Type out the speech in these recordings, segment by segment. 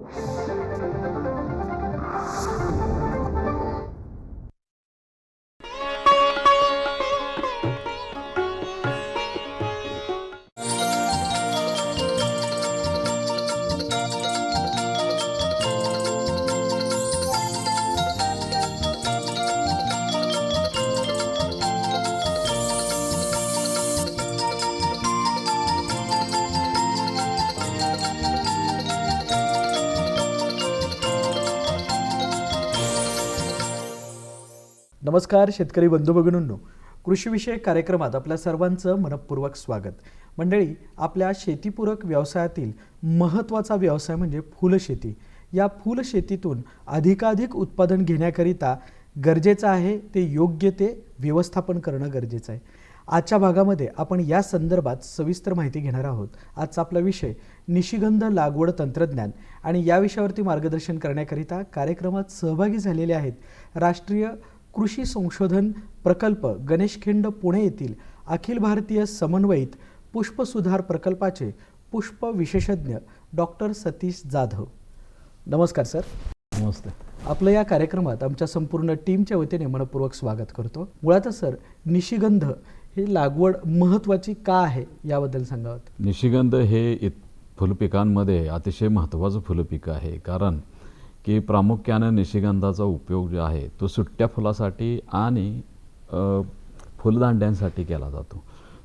Thank you. नमस्कार शेतकरी बंधू भगिनींनो कृषीविषयक कार्यक्रमात आपल्या सर्वांचं मनपूर्वक स्वागत. मंडळी आपल्या शेतीपूरक व्यवसायातील महत्त्वाचा व्यवसाय म्हणजे फुलशेती. या फुलशेतीतून अधिकाधिक उत्पादन घेण्याकरिता गरजेचं आहे ते योग्य ते व्यवस्थापन करणं गरजेचं आहे. आजच्या भागामध्ये आपण या संदर्भात सविस्तर माहिती घेणार आहोत. आजचा आपला विषय निशिगंध लागवड तंत्रज्ञान आणि या विषयावरती मार्गदर्शन करण्याकरिता कार्यक्रमात सहभागी झालेले आहेत राष्ट्रीय कृषी संशोधन प्रकल्प गणेशखिंड पुणे येथील अखिल भारतीय समन्वयित पुष्पसुधार प्रकल्पाचे पुष्प विशेषज्ञ डॉक्टर सतीश जाधव. नमस्कार सर. नमस्ते. आपलं या कार्यक्रमात आमच्या संपूर्ण टीमच्या वतीने मनपूर्वक स्वागत करतो. मुळातच सर निशिगंध ही लागवड महत्त्वाची का आहे याबद्दल सांगावं? निशिगंध हे इत फुलपिकांमध्ये अतिशय महत्त्वाचं फुलपीक आहे. कारण की प्रामुख्यानं निशिगंधाचा उपयोग जो आहे तो सुट्ट्या फुलासाठी आणि फुलदांड्यांसाठी केला जातो.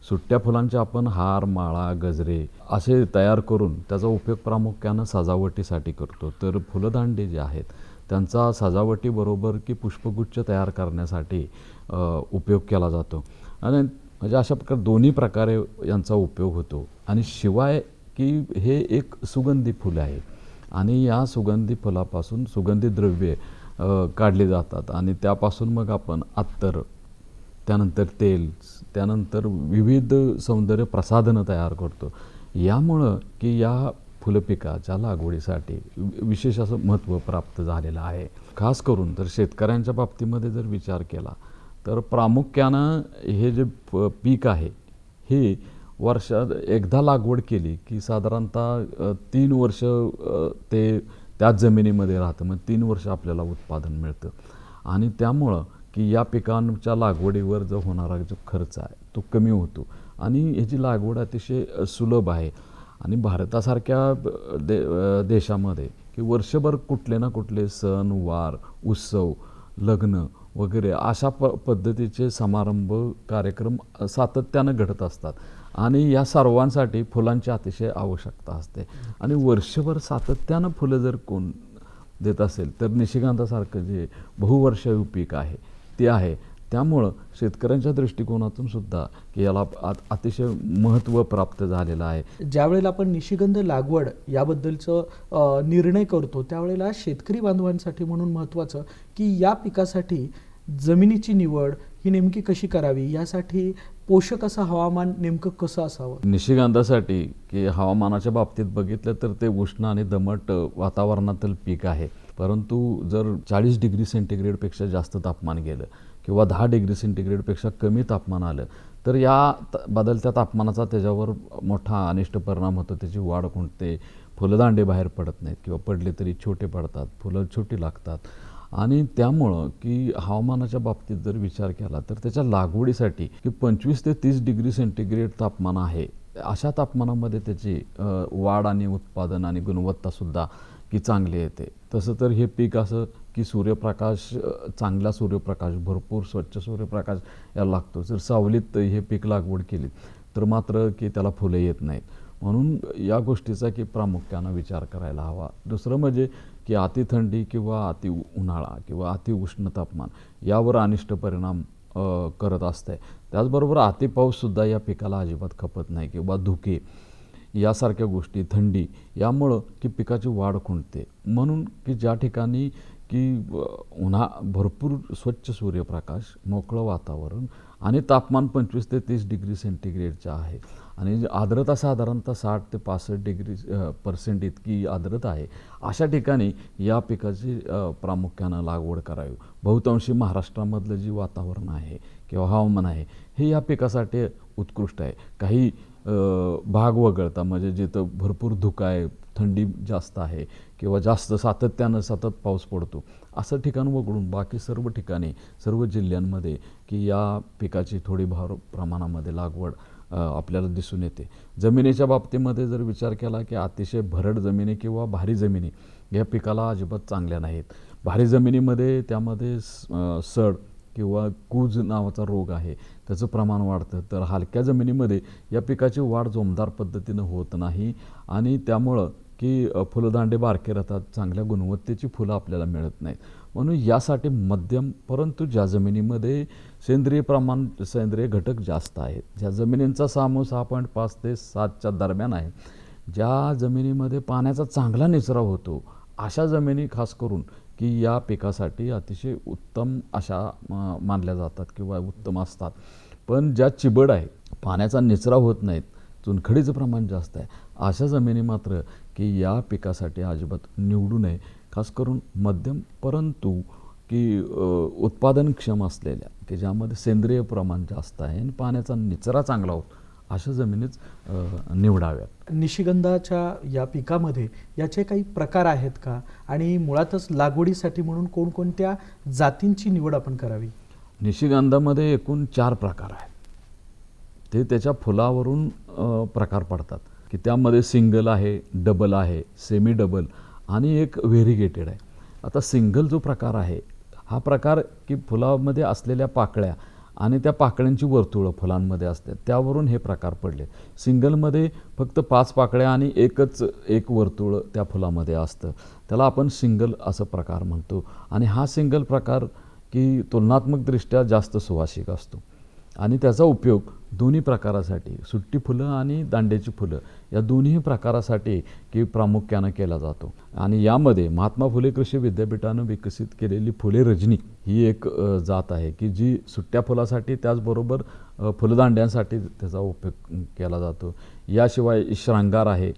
सुट्ट्या फुलांचे आपण हार माळा गजरे असे तयार करून त्याचा उपयोग प्रामुख्यानं सजावटीसाठी करतो. तर फुलदांडे जे आहेत त्यांचा सजावटीबरोबर की पुष्पगुच्छ तयार करण्यासाठी उपयोग केला जातो. आणि म्हणजे अशा प्रकारे दोन्ही प्रकारे यांचा उपयोग होतो. आणि शिवाय की हे एक सुगंधी फुलं आहे आणि या सुगंधी फुलापासून सुगंधी द्रव्ये काढली जातात. आणि त्यापासून मग आपण अत्तर त्यानंतर तेल त्यानंतर विविध सौंदर्य प्रसाधनं तयार करतो. यामुळं की या फुलपिकाच्या लागवडीसाठी वि- विशेष असं महत्त्व प्राप्त झालेलं आहे. खास करून तर शेतकऱ्यांच्या बाबतीमध्ये जर विचार केला तर प्रामुख्यानं हे जे प- पीक आहे हे वर्षात एकदा लागवड केली की साधारणतः तीन वर्ष ते त्याच जमिनीमध्ये राहतं. मग तीन वर्ष आपल्याला उत्पादन मिळतं. आणि त्यामुळं की या पिकांच्या लागवडीवर जो होणारा जो खर्च आहे तो कमी होतो. आणि ह्याची लागवड अतिशय सुलभ आहे. आणि भारतासारख्या दे देशामध्ये की वर्षभर कुठले ना कुठले सण वार उत्सव लग्न वगैरे अशा प पद्धतीचे समारंभ कार्यक्रम सातत्यानं घडत असतात. आणि या सर्वांसाठी फुलांची अतिशय आवश्यकता असते. आणि वर्षभर सातत्यानं फुलं जर कोण देत असेल तर निशिकांतासारखं जे बहुवर्षायू पीक आहे ते आहे. त्यामुळं शेतकऱ्यांच्या दृष्टिकोनातून सुद्धा की याला अतिशय महत्त्व प्राप्त झालेलं आहे. ज्यावेळेला आपण निशिगंध लागवड याबद्दलचं निर्णय करतो त्यावेळेला शेतकरी बांधवांसाठी म्हणून महत्त्वाचं की या पिकासाठी जमिनीची निवड ही नेमकी कशी करावी यासाठी पोषक असं हवामान नेमकं कसं असावं? निशिगंधासाठी की हवामानाच्या बाबतीत बघितलं तर ते उष्ण आणि दमट वातावरणातील पीक आहे. परंतु जर चाळीस डिग्री सेंटीग्रेडपेक्षा जास्त तापमान गेलं किंवा दहा डिग्री सेंटीग्रेडपेक्षा कमी तापमान आलं तर या बदलत्या तापमानाचा त्याच्यावर मोठा अनिष्ट परिणाम होतो. त्याची वाढ खुंटते फुलदांडे बाहेर पडत नाहीत किंवा पडले तरी छोटे पडतात. फुलं छोटी लागतात. आणि त्यामुळं की हवामानाच्या बाबतीत जर विचार केला तर त्याच्या लागवडीसाठी की पंचवीस ते तीस डिग्री सेंटीग्रेड तापमान आहे. अशा तापमानामध्ये त्याची वाढ आणि उत्पादन आणि गुणवत्तासुद्धा की चांगली येते. तसं तर हे पीक असं की सूर्यप्रकाश चांगला सूर्यप्रकाश भरपूर स्वच्छ सूर्यप्रकाश याला लागतो. जर सावलीत हे पीक लागवड केली तर मात्र की त्याला फुलं येत नाहीत. म्हणून या गोष्टीचा की प्रामुख्यानं विचार करायला हवा. दुसरं म्हणजे की अति थंडी किंवा अति उन्हाळा किंवा अति उष्ण तापमान यावर अनिष्ट परिणाम करत असते त्याचबरोबर अतिपाऊससुद्धा या पिकाला अजिबात खपत नाही किंवा धुके यासारख्या गोष्टी थंडी यामुळं की पिकाची वाढ खुंटते. म्हणून की ज्या ठिकाणी की उन्हा भरपूर स्वच्छ सूर्यप्रकाश मोकळं वातावरण आणि तापमान पंचवीस ते तीस डिग्री सेंटीग्रेडचं आहे. आणि आर्द्रता साधारणतः साठ ते पासष्ट डिग्री पर्सेंट इतकी आर्द्रता आहे अशा ठिकाणी या पिकाची प्रामुख्यानं लागवड करावी. बहुतांशी महाराष्ट्रामधलं जे वातावरण आहे किंवा हवामान आहे हे या पिकासाठी उत्कृष्ट आहे. काही भाग वगळता म्हणजे जिथं भरपूर धुका आहे थंडी जास्त आहे किंवा जास्त सातत्यानं सतत पाऊस पडतो असं ठिकाण वगळून बाकी सर्व ठिकाणी सर्व जिल्ह्यांमध्ये की या पिकाची थोडी भार प्रमाणामध्ये लागवड आपल्याला दिसून येते. जमिनीच्या बाबतीमध्ये जर विचार केला की अतिशय भरड जमिनी किंवा भारी जमिनी या पिकाला अजिबात चांगल्या नाहीत. भारी जमिनीमध्ये त्यामध्ये स- सड किंवा कूज नावाचा रोग आहे. त्याचं प्रमाण वाढतं. तर हलक्या जमिनीमध्ये या पिकाची वाढ जोमदार पद्धतीनं होत नाही आणि त्यामुळं की फुलदांडे बारके राहतात. चांगल्या गुणवत्तेची फुलं आपल्याला मिळत नाहीत. म्हणून यासाठी मध्यम परंतु ज्या जमिनीमध्ये सेंद्रिय प्रमाण सेंद्रिय घटक जास्त आहेत ज्या जमिनींचा सामो सहा पॉईंट पाच ते सातच्या दरम्यान आहे ज्या जमिनीमध्ये पाण्याचा चांगला निचरा होतो अशा जमिनी खास करून की या पिकासाठी अतिशय उत्तम अशा मानल्या जातात किंवा उत्तम असतात. पण ज्या चिबड आहे पाण्याचा निचरा होत नाहीत चुनखडीचं प्रमाण जास्त आहे अशा जमिनी मात्र की या पिकासाठी अजिबात निवडू नये खास करून मध्यम परंतु की उत्पादनक्षम असलेल्या की ज्यामध्ये सेंद्रिय प्रमाण जास्त आहे आणि पाण्याचा निचरा चांगला होतो अशा जमिनीच निवडाव्यात. निशिगंधाच्या या पिकामध्ये याचे काही प्रकार आहेत का? आणि मुळातच लागवडीसाठी म्हणून कोणकोणत्या जातींची निवड आपण करावी? निशिगंधामध्ये एकूण चार प्रकार आहेत. ते त्याच्या फुलावरून प्रकार पडतात. की त्यामध्ये सिंगल आहे डबल आहे सेमी डबल आणि एक व्हेरिगेटेड आहे. आता सिंगल जो प्रकार आहे हा प्रकार की फुलामध्ये असलेल्या पाकळ्या आणि त्या पाकळ्यांची वर्तुळं फुलांमध्ये असतात त्यावरून हे प्रकार पडले. सिंगलमध्ये फक्त पाच पाकळ्या आणि एकच एक वर्तुळ त्या फुलामध्ये असतं. त्याला आपण सिंगल असं प्रकार म्हणतो. आणि हा सिंगल प्रकार की तुलनात्मकदृष्ट्या जास्त सुवासिक असतो. आणि त्याचा उपयोग दोन्ही प्रकारासाठी सुट्टी फुलं आणि दांड्याची फुलं या दोन्ही प्रकारासाठी की प्रामुख्यानं केला जातो. आणि यामध्ये महात्मा फुले कृषी विद्यापीठानं विकसित केलेली फुले रजनी ही एक जात आहे की जी सुट्ट्या फुलासाठी त्याचबरोबर फुलदांड्यांसाठी त्याचा उपयोग केला जातो. याशिवाय श्रांगार आहे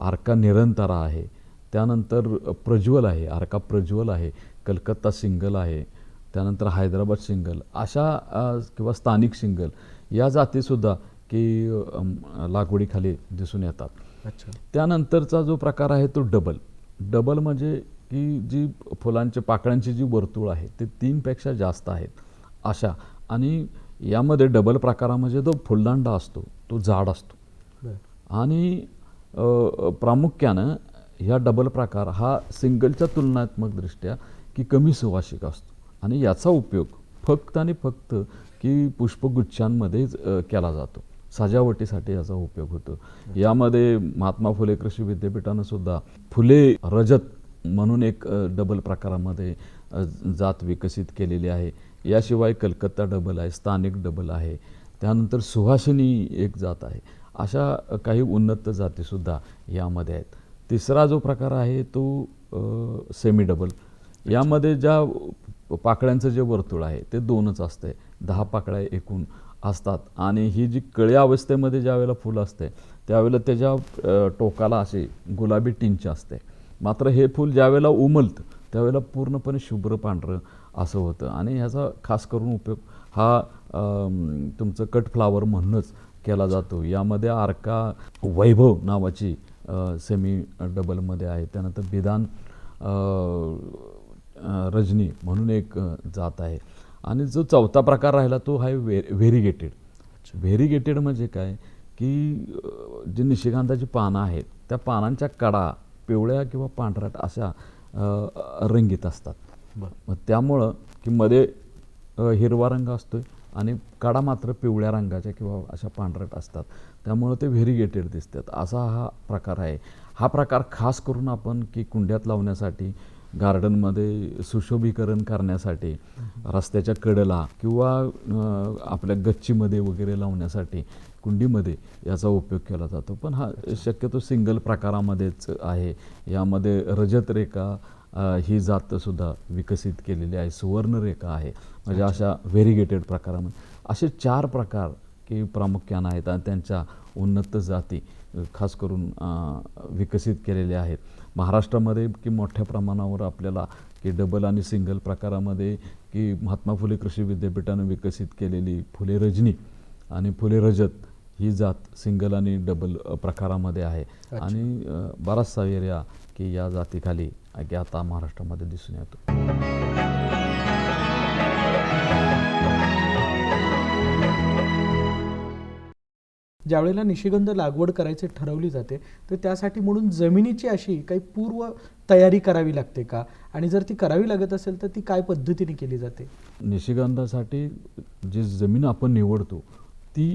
आर्का निरंतरा आहे त्यानंतर प्रज्वल आहे आर्का प्रज्वल आहे कलकत्ता सिंगल आहे त्यानंतर हैदराबाद सिंगल अशा किंवा स्थानिक सिंगल या जातीसुद्धा की लागवडीखाली दिसून येतात. अच्छा. त्यानंतरचा जो प्रकार आहे तो डबल. डबल म्हणजे की जी फुलांचे पाकळ्यांची जी वर्तुळ आहे ते तीनपेक्षा जास्त आहेत. अशा. आणि यामध्ये डबल प्रकारामध्ये जो फुलदांडा असतो तो जाड असतो. आणि प्रामुख्यानं ह्या डबल प्रकार हा सिंगलच्या तुलनात्मकदृष्ट्या की कमी सुवासिक असतो. आणि याचा उपयोग फक्त आणि फक्त की पुष्पगुच्छांमध्येच केला जातो. सजावटीसाठी याचा उपयोग होतो. यामध्ये महात्मा फुले कृषी विद्यापीठानं सुद्धा फुले रजत म्हणून एक डबल प्रकारामध्ये जात विकसित केलेली आहे. याशिवाय कलकत्ता डबल आहे स्थानिक डबल आहे. त्यानंतर सुहासिनी एक जात आहे. अशा काही उन्नत जातीसुद्धा यामध्ये आहेत. तिसरा जो प्रकार आहे तो सेमी डबल यामध्ये ज्या पाकळ्यांचं जे वर्तुळ आहे ते दोनच असते. दहा पाकळ्या एकूण असतात. आणि ही जी कळ्या अवस्थेमध्ये ज्यावेळेला फुलं असते त्यावेळेला त्याच्या टोकाला असे गुलाबी टिंच असते. मात्र हे फूल ज्यावेळेला उमलतं त्यावेळेला पूर्णपणे शुभ्र पांढरं असं होतं. आणि ह्याचा खास करून उपयोग हा तुमचं कट फ्लावर म्हणूनच केला जातो. यामध्ये आर्का वैभव नावाची सेमी डबलमध्ये आहे. त्यानंतर बिदान रजनी म्हणून एक जात आहे. आणि जो चौथा प्रकार राहिला तो आहे व्हे व्हेरिगेटेड व्हेरिगेटेड म्हणजे काय? की जी निशिकांताची पानं आहेत त्या पानांच्या कडा पिवळ्या किंवा पांढऱ्याट अशा रंगीत असतात. बरं. मग त्यामुळं की मध्ये हिरवा रंग असतो आणि कडा मात्र पिवळ्या रंगाच्या किंवा अशा पांढरट असतात. त्यामुळं ते व्हेरिगेटेड दिसतात. असा हा प्रकार आहे. हा प्रकार खास करून आपण की कुंड्यात लावण्यासाठी गार्डनमध्ये सुशोभीकरण करण्यासाठी रस्त्याच्या कडेला किंवा आपल्या गच्चीमध्ये वगैरे लावण्यासाठी कुंडीमध्ये याचा उपयोग केला जातो. पण हा शक्यतो सिंगल प्रकारामध्येच आहे. यामध्ये रजत रेखा ही जातसुद्धा विकसित केलेली आहे. सुवर्णरेखा आहे. म्हणजे अशा व्हेरिगेटेड प्रकारामध्ये. असे चार प्रकार की प्रामुख्यानं आहेत आणि त्यांच्या उन्नत जाती खास करून विकसित केलेल्या आहेत. महाराष्ट्रामध्ये की मोठ्या प्रमाणावर आपल्याला की डबल आणि सिंगल प्रकारामध्ये की महात्मा फुले कृषी विद्यापीठानं विकसित केलेली फुले रजनी आणि फुले रजत ही जात सिंगल आणि डबल प्रकारामध्ये आहे. आणि बराचसा एरिया की या जातीखाली की आता महाराष्ट्रामध्ये दिसून येतो. ज्यावेळेला निशिगंध लागवड करायची ठरवली जाते तर त्यासाठी म्हणून जमिनीची अशी काही पूर्व तयारी करावी लागते का? आणि जर ती करावी लागत असेल तर ती काय पद्धतीने केली जाते? निशिगंधासाठी जी जमीन आपण निवडतो ती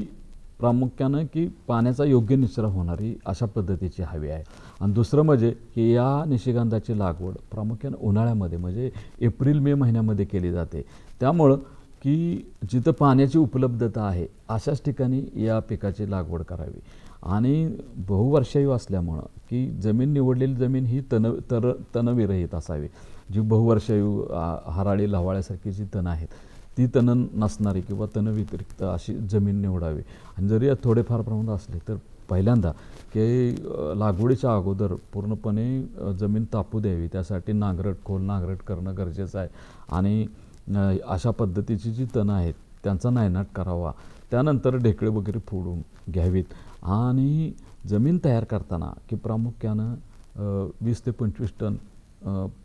प्रामुख्यानं की पाण्याचा योग्य निचरा होणारी अशा पद्धतीची हवी आहे. आणि दुसरं म्हणजे की या निशिगंधाची लागवड प्रामुख्यानं उन्हाळ्यामध्ये म्हणजे एप्रिल मे महिन्यामध्ये केली जाते. त्यामुळं की जिथं पाण्याची उपलब्धता आहे अशाच ठिकाणी या पिकाची लागवड करावी. आणि बहुवर्षायू असल्यामुळं की जमीन निवडलेली जमीन ही तण तर तणविरहित असावी. जी बहुवर्षायू हराळी लवाळ्यासारखी जी तण आहेत ती तण नसणारी किंवा तण व्यतिरिक्त अशी जमीन निवडावी. आणि जरी थोडेफार प्रमाणात असले तर पहिल्यांदा की लागवडीच्या अगोदर पूर्णपणे जमीन तापू द्यावी. त्यासाठी नांगरट खोल नांगरट करणं गरजेचं आहे. आणि अशा पद्धतीची जी तणं आहेत त्यांचा नायनाट करावा. त्यानंतर ढेकळे वगैरे फोडून घ्यावीत. आणि जमीन तयार करताना की प्रामुख्यानं वीस ते पंचवीस टन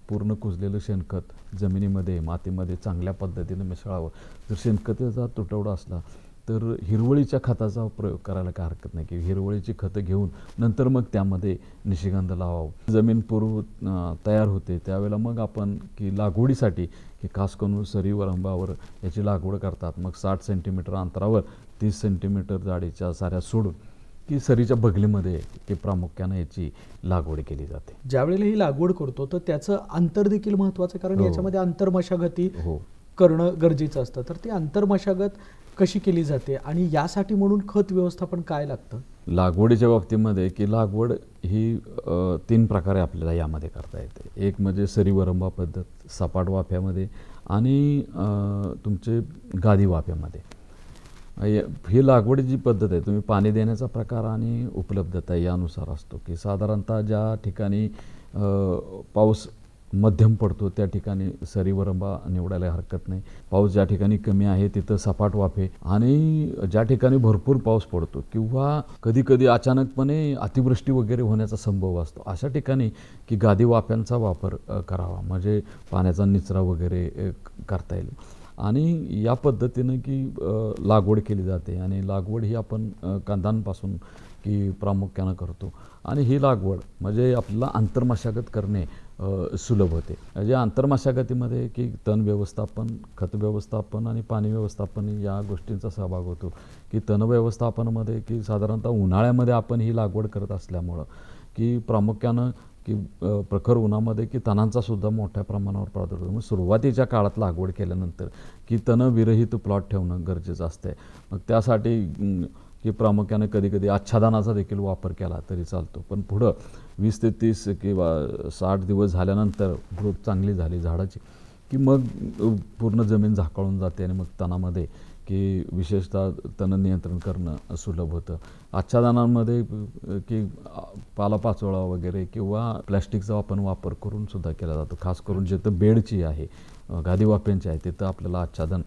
पूर्ण कुजलेलं शेणखत जमिनीमध्ये मातीमध्ये चांगल्या पद्धतीनं मिसळावं. जर शेणखताचा तुटवडा असला तर हिरवळीच्या खताचा प्रयोग करायला काय हरकत नाही. की हिरवळीची खतं घेऊन नंतर मग त्यामध्ये निशिगंध लावावं. जमीन पूर्व तयार होते. त्यावेळेला मग आपण की लागवडीसाठी की खास करून सरी वरंबावर याची लागवड करतात. मग साठ सेंटीमीटर अंतरावर तीस सेंटीमीटर जाडीच्या साऱ्या सोडून की सरीच्या बगलीमध्ये की प्रामुख्यानं याची लागवड केली जाते. ज्यावेळेला ही लागवड करतो तर त्याचं अंतर देखील महत्वाचं कारण हो. याच्यामध्ये आंतरमशागती हो. करणं गरजेचं असतं. तर ती आंतरमशागत कशी केली जाते आणि यासाठी म्हणून खत व्यवस्थापन काय लागतं? लागवडीच्या बाबतीमध्ये की लागवड ही अ, तीन प्रकारे आपल्याला यामध्ये करता येते. एक म्हणजे सरीवरंबा पद्धत सपाट वाफ्यामध्ये आणि अ, तुमचे गादी वाफ्यामध्ये. अ, या- ही लागवडीची पद्धत आहे तुम्ही पाणी देण्याचा प्रकार आणि उपलब्धता यानुसार असतो की साधारणतः ज्या ठिकाणी अ, पाऊस मध्यम पडतो त्या ठिकाणी सरीवरंबा निवडायला हरकत नाही. पाऊस ज्या ठिकाणी कमी आहे तिथं सपाट वाफे आणि ज्या ठिकाणी भरपूर पाऊस पडतो किंवा कधी कधी अचानकपणे अतिवृष्टी वगैरे होण्याचा संभव असतो अशा ठिकाणी की गादी वाफ्यांचा वापर करावा म्हणजे पाण्याचा निचरा वगैरे करता येईल. आणि या पद्धतीनं की लागवड केली जाते आणि लागवड ही आपण कांदांपासून की प्रामुख्यानं करतो. आणि ही लागवड म्हणजे आपल्याला आंतरमशागत करणे सुलभ होते. म्हणजे आंतरमशागतीमध्ये की तण व्यवस्थापन खत व्यवस्थापन आणि पाणी व्यवस्थापन या गोष्टींचा सहभाग होतो. की तण व्यवस्थापनामध्ये की साधारणतः उन्हाळ्यामध्ये आपण ही लागवड करत असल्यामुळं की प्रामुख्यानं की प्रखर उन्हामध्ये की तणांचा सुद्धा मोठ्या प्रमाणावर प्रादुर्भाव मग सुरुवातीच्या काळात लागवड केल्यानंतर की तण विरहित प्लॉट ठेवणं गरजेचं असतं मग त्यासाठी की प्रामुख्याने कधी कधी आच्छादनाचा देखील वापर केला तरी चालतो. पण पुढं वीस ते तीस किंवा साठ दिवस झाल्यानंतर ग्रोथ चांगली झाली झाडाची की मग पूर्ण जमीन झाकाळून जाते आणि मग तणामध्ये की विशेषतः तण नियंत्रण करणं सुलभ होतं. आच्छादनांमध्ये की पालापाचोळा वगैरे किंवा प्लॅस्टिकचा आपण वापर करून सुद्धा केला जातो. खास करून जिथं बेडची आहे गादी वाफ्यांची आहे तिथं आपल्याला आच्छादन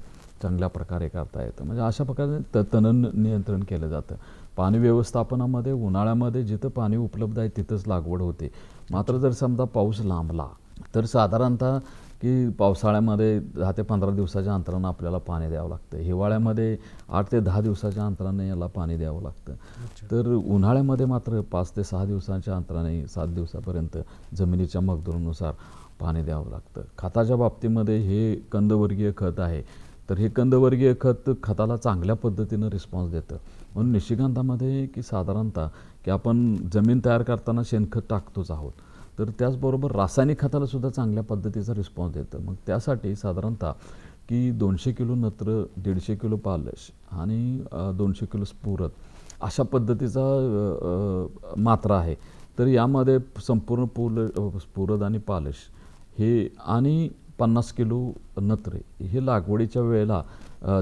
चांगल्या प्रकारे करता येतं. म्हणजे अशा प्रकारे त तण नियंत्रण केलं जातं. पाणी व्यवस्थापनामध्ये उन्हाळ्यामध्ये जिथं पाणी उपलब्ध आहे तिथंच लागवड होते. मात्र जर समजा पाऊस लांबला तर साधारणतः की पावसाळ्यामध्ये दहा ते पंधरा दिवसाच्या अंतरानं आपल्याला पाणी द्यावं लागतं. हिवाळ्यामध्ये आठ ते दहा दिवसाच्या अंतराने याला पाणी द्यावं लागतं. तर उन्हाळ्यामध्ये मात्र पाच ते सहा दिवसाच्या अंतराने सात दिवसापर्यंत जमिनीच्या मगदुरीनुसार पाणी द्यावं लागतं. खताच्या बाबतीमध्ये हे कंदवर्गीय खत आहे. तर हे कंदवर्गीय खत खताला चांगल्या पद्धतीनं रिस्पॉन्स देतं. म्हणून निशिगंधामध्ये की साधारणतः की आपण जमीन तयार करताना शेणखत टाकतोच आहोत तर त्याचबरोबर रासायनिक खताला सुद्धा चांगल्या पद्धतीचा रिस्पॉन्स देतं. मग त्यासाठी साधारणतः की दोनशे किलो नत्र दीडशे किलो पालश आणि दोनशे किलो स्फुरद अशा पद्धतीचा मात्रा आहे. तर यामध्ये संपूर्ण पूल स्फुरद आणि पालश हे आणि पन्नास किलो नत्रे हे लागवडीच्या वेळेला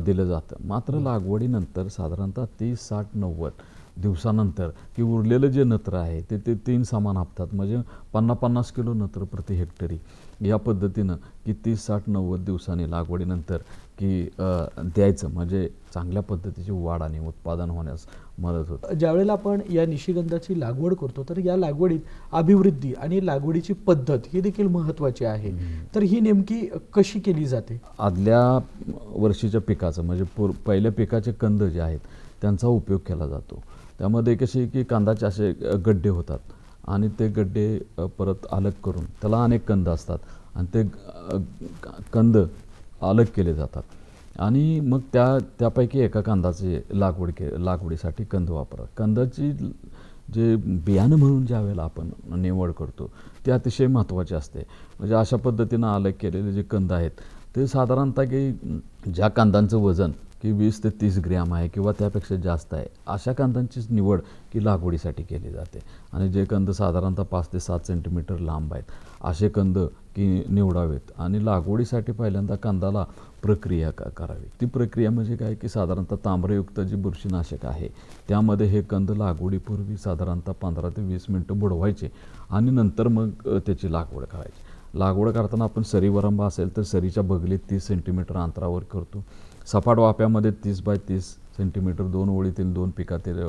दिलं जातं. मात्र लागवडीनंतर साधारणतः तीस साठ नव्वद दिवसानंतर की उरलेलं जे नत्र आहे ते ते तीन समान हप्तात. म्हणजे पन्नास पन्नास किलो नत्र प्रति हेक्टरी. या पद्धतीनं की तीस साठ नव्वद दिवसांनी लागवडीनंतर की द्यायचं. म्हणजे चांगल्या पद्धतीची वाढ आणि उत्पादन होण्यास मदत होते. ज्यावेळेला आपण या निशिगंधाची लागवड करतो तर या लागवडीत अभिवृद्धी आणि लागवडीची पद्धत ही देखील महत्त्वाची आहे. तर ही नेमकी कशी केली जाते? आदल्या वर्षीच्या पिकाचं म्हणजे पूर पहिल्या पिकाचे कंद जे आहेत त्यांचा उपयोग केला जातो. त्यामध्ये कसे की कांदाचे असे गड्डे होतात आणि ते गड्डे परत अलग करून त्याला अनेक कंद असतात. आणि ते कंद अलग केले जातात. आणि मग त्या त्यापैकी एका कांदाची लागवड के लागवडीसाठी कंद वापरतात कंदाची जे बियाणं म्हणून ज्या वेळेला आपण निवड करतो ते अतिशय महत्त्वाचे असते. म्हणजे अशा पद्धतीनं अलग केलेले जे कंद आहेत ते साधारणतः की ज्या कांदांचं वजन की वीस ते तीस ग्रॅम आहे किंवा त्यापेक्षा जास्त आहे अशा कांदांचीच निवड की लागवडीसाठी केली जाते. आणि जे कंद साधारणतः पाच ते सात सेंटीमीटर लांब आहेत असे कंद की निवडावेत. आणि लागवडीसाठी पहिल्यांदा कांदाला प्रक्रिया करावी? ती प्रक्रिया म्हणजे काय की साधारणतः तांबरयुक्त जी बुरशीनाशक आहे त्यामध्ये हे कंद लागवडीपूर्वी साधारणतः पंधरा ते वीस मिनटं बुडवायचे आणि नंतर मग त्याची लागवड करायची. लागवड करताना आपण सरीवरंबा असेल तर सरीच्या बगलीत तीस सेंटीमीटर अंतरावर करतो. सपाट वाफ्यामध्ये तीस बाय तीस सेंटीमीटर दोन ओळीतील दोन पिकातील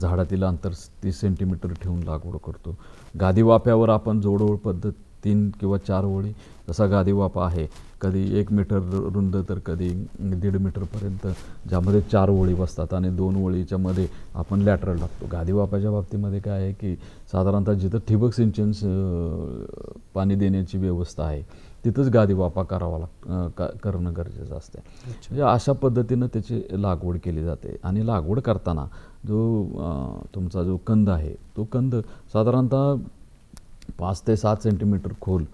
झाडातील अंतर तीस सेंटीमीटर ठेवून लागवड करतो. गादी वाफ्यावर आपण जोडओळ पद्धत तीन किंवा चार ओळी जसा गादी वाफा आहे. कधी एक मीटर रुंद तर कधी दीड मीटरपर्यंत ज्यामध्ये चार ओळी बसतात आणि दोन ओळीच्या मध्ये आपण लॅटरल टाकतो. गादी वाफाच्या बाबतीमध्ये काय आहे की साधारणतः जिथं ठिबक सिंचन पाणी देण्याची व्यवस्था आहे तिथंच गादी वाफा करावा लाग का करणं गरजेचं असते म्हणजे अशा पद्धतीनं त्याची लागवड केली जाते. आणि लागवड करताना जो तुमचा जो कंद आहे तो कंद साधारणतः पाच ते सात सेंटीमीटर खोल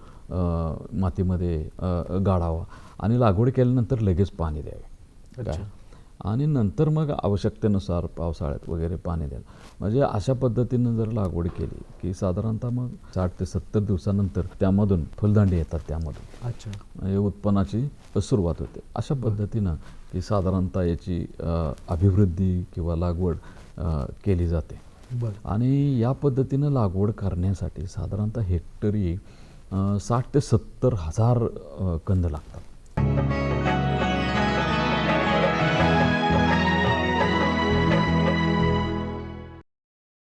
मातीमध्ये गाडावा आणि लागवड केल्यानंतर लगेच पाणी द्यावे. काय? आणि नंतर मग आवश्यकतेनुसार पावसाळ्यात वगैरे पाणी द्यायला म्हणजे अशा पद्धतीनं जर लागवड केली की साधारणतः मग साठ ते सत्तर दिवसानंतर त्यामधून फुलदांडी येतात त्यामधून. अच्छा. म्हणजे उत्पन्नाची सुरुवात होते. अशा पद्धतीनं की साधारणतः याची अभिवृद्धी किंवा लागवड केली जाते. आणि या पद्धतीनं लागवड करण्यासाठी साधारणतः हेक्टरी साठ ते सत्तर हजार कंद लागतात.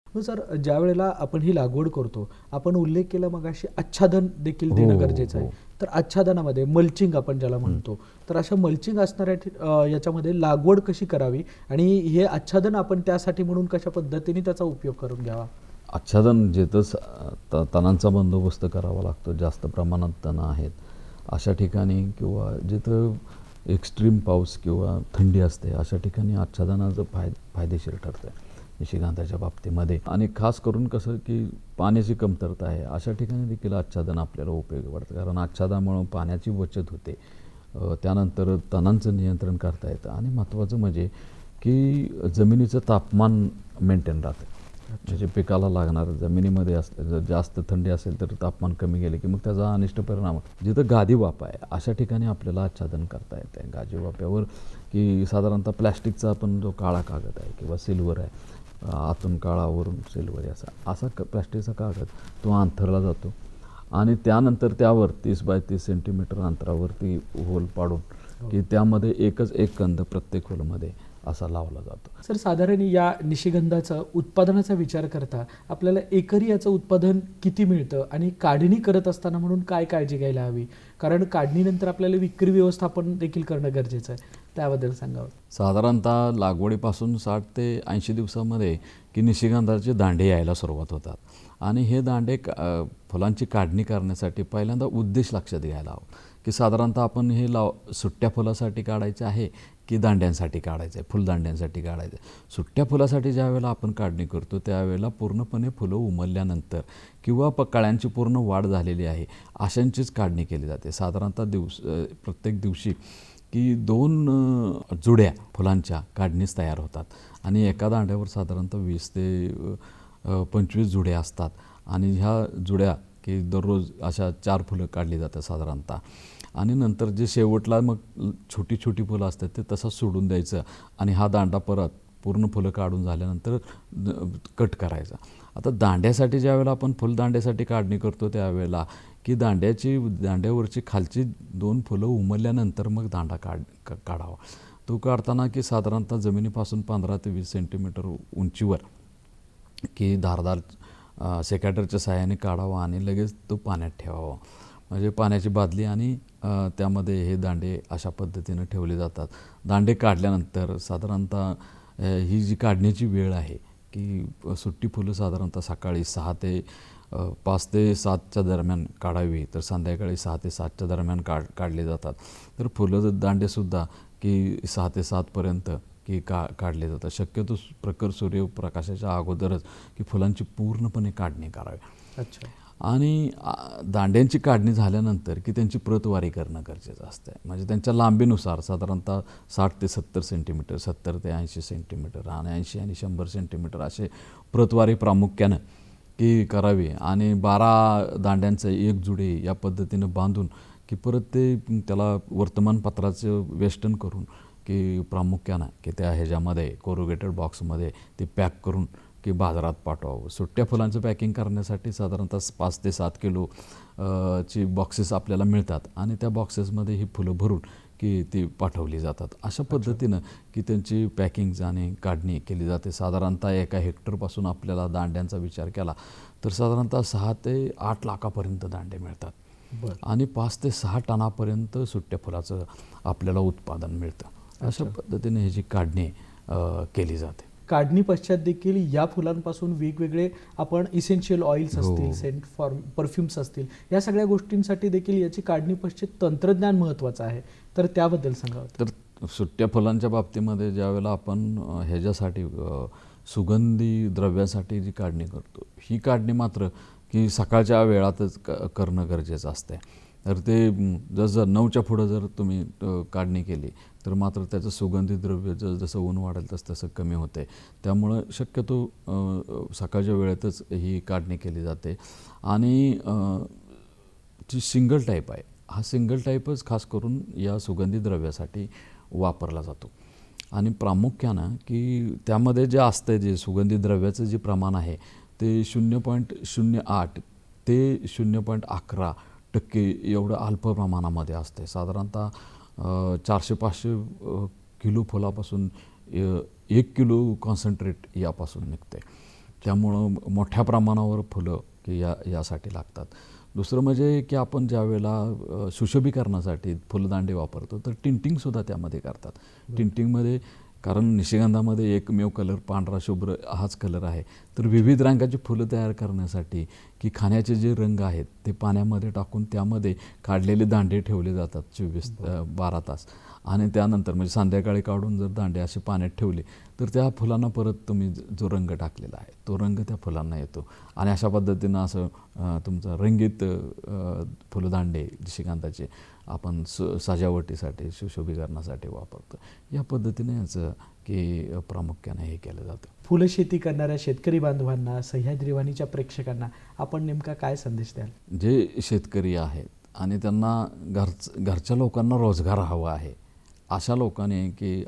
हो सर ज्या वेळेला आपण ही लागवड करतो आपण उल्लेख केला मग अशी आच्छादन देखील हो, देणं गरजेचं आहे. हो. तर आच्छादनामध्ये मल्चिंग आपण ज्याला म्हणतो तर अशा मल्चिंग असणाऱ्या याच्यामध्ये लागवड कशी करावी? आणि हे आच्छादन आपण त्यासाठी म्हणून कशा पद्धतीने त्याचा उपयोग करून घ्यावा? आच्छादन जिथं त- तणांचा बंदोबस्त करावा लागतो. जास्त प्रमाणात तण आहेत. अशा ठिकाणी किंवा जिथं एक्स्ट्रीम पाऊस किंवा थंडी असते अशा ठिकाणी आच्छादनाचं फाय फायदेशीर ठरतं निशिकांताच्या बाबतीमध्ये. आणि खास करून कसं की पाण्याची कमतरता आहे अशा ठिकाणी देखील आच्छादन आपल्याला उपयोगी पडतं. कारण आच्छादामुळं पाण्याची बचत होते. त्यानंतर तणांचं नियंत्रण करता येतं. आणि महत्त्वाचं म्हणजे की जमिनीचं तापमान मेंटेन राहतं. म्हणजे पिकाला लागणार जमिनीमध्ये असते जर जास्त थंडी असेल तर तापमान कमी गेले की मग त्याचा अनिष्ट परिणाम होतो. जिथं गादी आहे अशा ठिकाणी आपल्याला आच्छादन करता येतं गादी वाप्यावर की साधारणतः प्लॅस्टिकचा आपण जो काळा कागद आहे किंवा सिल्वर आहे आतून काळावरून सिल्वर असा असा क प्लॅस्टिकचा कागद तो अंथरला जातो. आणि त्यानंतर त्यावर तीस बाय तीस सेंटीमीटर अंतरावरती होल पाडून की त्यामध्ये एकच एक कंद प्रत्येक होलमध्ये असा लावला जातो. सर साधारण या निशिगंधाचा उत्पादनाचा विचार करता आपल्याला एकरी याचं उत्पादन किती मिळतं आणि काढणी करत असताना म्हणून काय काळजी घ्यायला हवी? कारण काढणीनंतर आपल्याला विक्री व्यवस्थापन देखील करणं गरजेचं आहे. त्याबद्दल सांगावं साधारणतः लागवडीपासून साठ ते ऐंशी दिवसामध्ये की निशिगंधाचे दांडे यायला सुरुवात होतात. आणि हे दांडे का फुलांची काढणी करण्यासाठी पहिल्यांदा उद्देश लक्षात घ्यायला हवं. की साधारणतः आपण हे लाव सुट्ट्या फुलासाठी काढायचे आहे की दांड्यांसाठी काढायचं? आहे फुलदांड्यांसाठी काढायचं. आहे सुट्ट्या फुलासाठी ज्यावेळेला आपण काढणी करतो त्यावेळेला पूर्णपणे फुलं उमलल्यानंतर किंवा प कळ्यांची पूर्ण वाढ झालेली आहे अशांचीच काढणी केली जाते. साधारणतः दिवस प्रत्येक दिवशी की दोन जुड्या फुलांच्या काढणीस तयार होतात. आणि एका दांड्यावर साधारणतः वीस ते पंचवीस जुड्या असतात. आणि ह्या जुड्या की दररोज अशा चार फुलं काढली जातात साधारणतः. आणि नंतर जे शेवटला मग छोटी छोटी फुलं असतात ते तसंच सोडून द्यायचं. आणि हा दांडा परत पूर्ण फुलं काढून झाल्यानंतर कट करायचा. आता दांड्यासाठी ज्यावेळेला आपण फुलदांड्यासाठी काढणी करतो त्यावेळेला की दांड्याची दांड्यावरची खालची दोन फुलं उमरल्यानंतर मग दांडा काढ काढावा. तो काढताना की साधारणतः जमिनीपासून पंधरा ते वीस सेंटीमीटर उंचीवर की धारदार सेकॅटरच्या सहाय्याने काढावा आणि लगेच तो पाण्यात ठेवावा. म्हणजे पाण्याची बादली आणि त्यामध्ये हे दांडे अशा पद्धतीनं ठेवले जातात. दांडे काढल्यानंतर साधारणतः ही जी काढण्याची वेळ आहे की सुट्टी फुलं साधारणतः सकाळी सहा ते पाच ते सातच्या दरम्यान काढावी तर संध्याकाळी सहा ते सातच्या दरम्यान काढ काढले जातात. तर फुलं दांडेसुद्धा की सहा ते सातपर्यंत की का काढले जातात. शक्यतो प्रखर सूर्यप्रकाशाच्या अगोदरच की फुलांची पूर्णपणे काढणी करावी. अच्छा. आणि दांड्यांची काढणी झाल्यानंतर की त्यांची प्रतवारी करणं गरजेचं असतं म्हणजे त्यांच्या लांबीनुसार साधारणतः साठ ते सत्तर सेंटीमीटर सत्तर ते ऐंशी सेंटीमीटर आणि ऐंशी आणि शंभर सेंटीमीटर असे प्रतवारी प्रामुख्यानं की करावी. आणि बारा दांड्यांचं एक जुडे या पद्धतीनं बांधून की परत ते त्याला वर्तमानपत्राचं वेस्टन करून की प्रामुख्यानं की त्या ह्याच्यामध्ये कोरुगेटेड बॉक्समध्ये ते पॅक करून की बाजारात पाठवावं. सुट्ट्या फुलांचं पॅकिंग करण्यासाठी साधारणतः पाच ते सात किलो ची बॉक्सेस आपल्याला मिळतात आणि त्या बॉक्सेसमध्ये ही फुलं भरून की ती पाठवली जातात. अशा पद्धतीनं की त्यांची पॅकिंग आणि काढणी केली जाते. साधारणतः एका हेक्टरपासून आपल्याला दांड्यांचा विचार केला तर साधारणतः सहा ते आठ लाखापर्यंत दांडे मिळतात. आणि पाच ते सहा टनापर्यंत सुट्ट्या फुलाचं आपल्याला उत्पादन मिळतं. अशा पद्धतीने ह्याची काढणी केली जाते. काढणी पश्चात देखील या फुलांपासून वेगवेगळे आपण इसेन्शियल ऑइल्स हो. असतील सेंट फॉर्म परफ्युम्स असतील या सगळ्या गोष्टींसाठी देखील याची काढणी पश्चात तंत्रज्ञान महत्त्वाचं आहे. तर त्याबद्दल सांगावं तर सुट्ट्या फुलांच्या बाबतीमध्ये ज्यावेळेला आपण ह्याच्यासाठी सुगंधी द्रव्यासाठी जी काढणी करतो ही काढणी मात्र की सकाळच्या वेळातच करणं गरजेचं असते तर ते जसं नऊच्या पुढं जर तुम्ही काढणी केली तर मात्र त्याचं सुगंधी द्रव्य जस जसं ऊन वाढेल तसं तसं कमी होते. त्यामुळं शक्यतो सकाळच्या वेळेतच ही काढणी केली जाते. आणि जी सिंगल टाईप आहे हा सिंगल टाईपच खास करून या सुगंधी द्रव्यासाठी वापरला जातो. आणि प्रामुख्यानं की त्यामध्ये जे असतं जे सुगंधी द्रव्याचं जे प्रमाण आहे ते शून्य पॉईंट शून्य आठ ते शून्य पॉईंट अकरा टक्के एवढं अल्प प्रमाणामध्ये असते साधारणतः चारशे पाचशे किलो फुलापासून एक किलो कॉन्सन्ट्रेट यापासून निघते त्यामुळं मोठ्या प्रमाणावर फुलं की या यासाठी लागतात. दुसरं म्हणजे की आपण ज्या वेळेला अ, सुशोभीकरणासाठी फुलदांडे वापरतो तर टिंटिंगसुद्धा त्यामध्ये करतात. टिंटिंगमध्ये कारण निशिगंधामध्ये एकमेव कलर पांढरा शुभ्र हाच कलर आहे. तर विविध रंगाची फुलं तयार करण्यासाठी की खाण्याचे जे रंग आहेत ते पाण्यामध्ये टाकून त्यामध्ये काढलेले दांडे ठेवले जातात चोवीस बारा तास. आणि त्यानंतर म्हणजे संध्याकाळी काढून जर दांडे असे पाण्यात ठेवले तर त्या फुलांना परत तुम्ही ज- रंग टाकलेला आहे तो रंग त्या फुलांना येतो. आणि अशा पद्धतीनं असं तुमचं रंगीत फुलदांडे निशिकांताचे आपण सु सजावटीसाठी सुशोभीकरणासाठी वापरतो. या पद्धतीने याचं की प्रामुख्याने हे केलं जातं. फुलशेती करणाऱ्या शेतकरी बांधवांना सह्याद्री वाणीच्या प्रेक्षकांना आपण नेमका काय संदेश द्याल? जे शेतकरी आहेत आणि त्यांना घरच घरच्या लोकांना रोजगार हवा आहे अशा लोकांनी की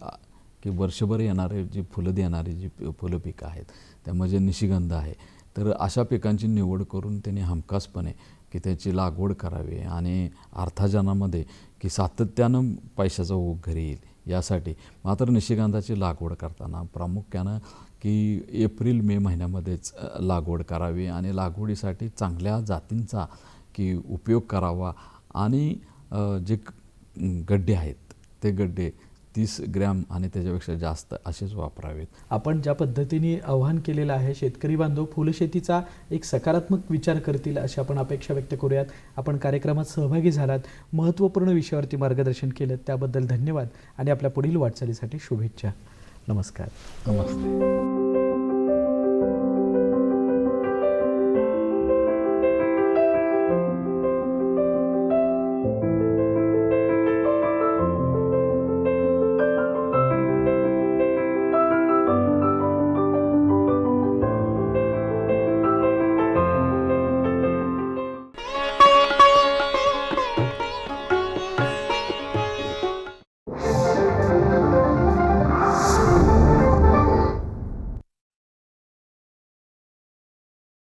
की वर्षभर येणारे जी फुलं देणारी जी फुलं पिकं आहेत त्यामध्ये म्हणजे निशिगंध आहे. तर अशा पिकांची निवड करून त्यांनी हमखासपणे की त्याची लागवड करावी आणि अर्थार्जनामध्ये की सातत्यानं पैशाचा ओघ घरी येईल यासाठी मात्र निशिगंधाची लागवड करताना प्रामुख्यानं की एप्रिल मे महिन्यामध्येच लागवड करावी आणि लागवडीसाठी चांगल्या जातींचा की उपयोग करावा आणि जे गड्डे आहेत ते गड्डे तीस ग्रॅम आणि त्याच्यापेक्षा जास्त असेच वापरावेत. आपण ज्या पद्धतीने आव्हान केलेलं आहे शेतकरी बांधव फुलशेतीचा एक सकारात्मक विचार करतील अशी आपण अपेक्षा व्यक्त करूयात. आपण कार्यक्रमात सहभागी झालात महत्त्वपूर्ण विषयावरती मार्गदर्शन केलं त्याबद्दल धन्यवाद आणि आपल्या पुढील वाटचालीसाठी शुभेच्छा. नमस्कार. नमस्ते